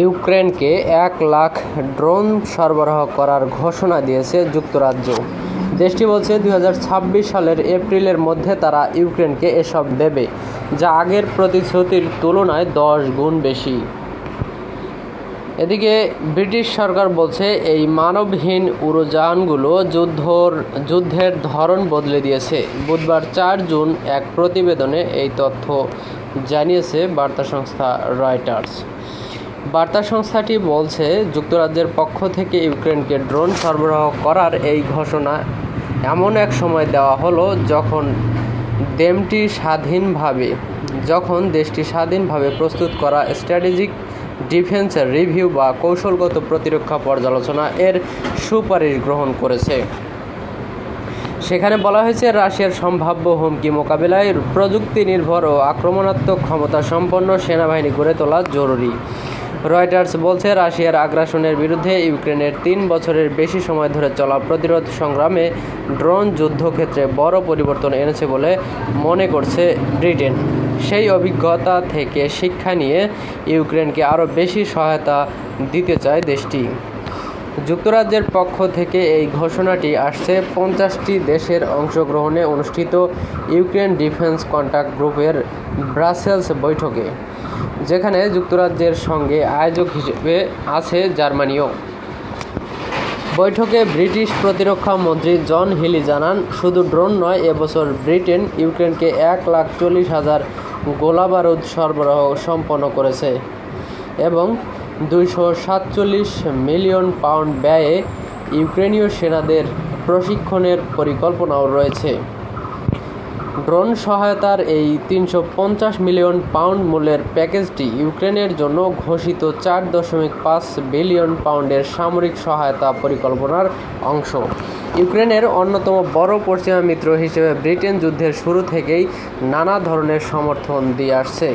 ইউক্রেনকে এক লাখ ড্রোন সরবরাহ করার ঘোষণা দিয়েছে যুক্তরাজ্য। দেশটি বলছে, দুই হাজার ছাব্বিশ সালের এপ্রিলের মধ্যে তারা ইউক্রেনকে এসব দেবে, যা আগের প্রতিশ্রুতির তুলনায় দশ গুণ বেশি। এদিকে ব্রিটিশ সরকার বলছে, এই মানবহীন উড়োজাহানগুলো যুদ্ধর, যুদ্ধের ধরন বদলে দিয়েছে। বুধবার চার জুন এক প্রতিবেদনে এই তথ্য জানিয়েছে বার্তা সংস্থা রয়টার্স। বার্তা সংস্থাটি বলছে, যুক্তরাজ্যের পক্ষ থেকে ইউক্রেনকে ড্রোন সরবরাহ করার এই ঘোষণা এমন এক সময় দেওয়া হলো যখন দেশটি স্বাধীনভাবে, যখন দেশটি স্বাধীনভাবে প্রস্তুত করা স্ট্র্যাটেজিক ডিফেন্স রিভিউ বা কৌশলগত প্রতিরক্ষা পর্যালোচনা এর সুপারিশ গ্রহণ করেছে। সেখানে বলা হয়েছে, রাশিয়ার সম্ভাব্য হুমকি মোকাবিলায় প্রযুক্তি নির্ভর ও আক্রমণাত্মক ক্ষমতা সম্পন্ন সেনাবাহিনী গড়ে তোলা জরুরি। রয়টার্স বলছে, রাশিয়ার আগ্রাসনের বিরুদ্ধে ইউক্রেনের তিন বছরের বেশি সময় ধরে চলা প্রতিরোধ সংগ্রামে ড্রোন যুদ্ধক্ষেত্রে বড় পরিবর্তন এনেছে বলে মনে করছে ব্রিটেন। সেই অভিজ্ঞতা থেকে শিক্ষা নিয়ে ইউক্রেনকে আরও বেশি সহায়তা দিতে চায় দেশটি। যুক্তরাজ্যের পক্ষ থেকে এই ঘোষণাটি আসছে। পঞ্চাশটি দেশের অংশগ্রহণে অনুষ্ঠিত ইউক্রেন ডিফেন্স কন্ট্যাক্ট গ্রুপের ব্রাসেলস বৈঠকে। যেখানে যুক্তরাজ্যের সঙ্গে আয়োজক হিসেবে আছে জার্মানিও। বৈঠকে ব্রিটিশ প্রতিরক্ষা মন্ত্রী জন হিলি জানান, শুধু ড্রোন নয়, এবছর ব্রিটেন ইউক্রেনকে এক লাখ চল্লিশ হাজার গোলাবারুদ সরবরাহ সম্পন্ন করেছে এবং দুইশো সাতচল্লিশ মিলিয়ন পাউন্ড ব্যয়ে ইউক্রেনীয় সেনাদের প্রশিক্ষণের পরিকল্পনাও রয়েছে। ড্রোন সহায়তার এই তিনশো পঞ্চাশ মিলিয়ন পাউন্ড মূল্যের প্যাকেজটি ইউক্রেনের জন্য ঘোষিত চার দশমিক পাঁচ বিলিয়ন পাউন্ডের সামরিক সহায়তা পরিকল্পনার অংশ। ইউক্রেনের অন্যতম বড় পশ্চিমা মিত্র হিসেবে ব্রিটেন যুদ্ধের শুরু থেকেই নানা ধরনের সমর্থন দিয়ে আসছে।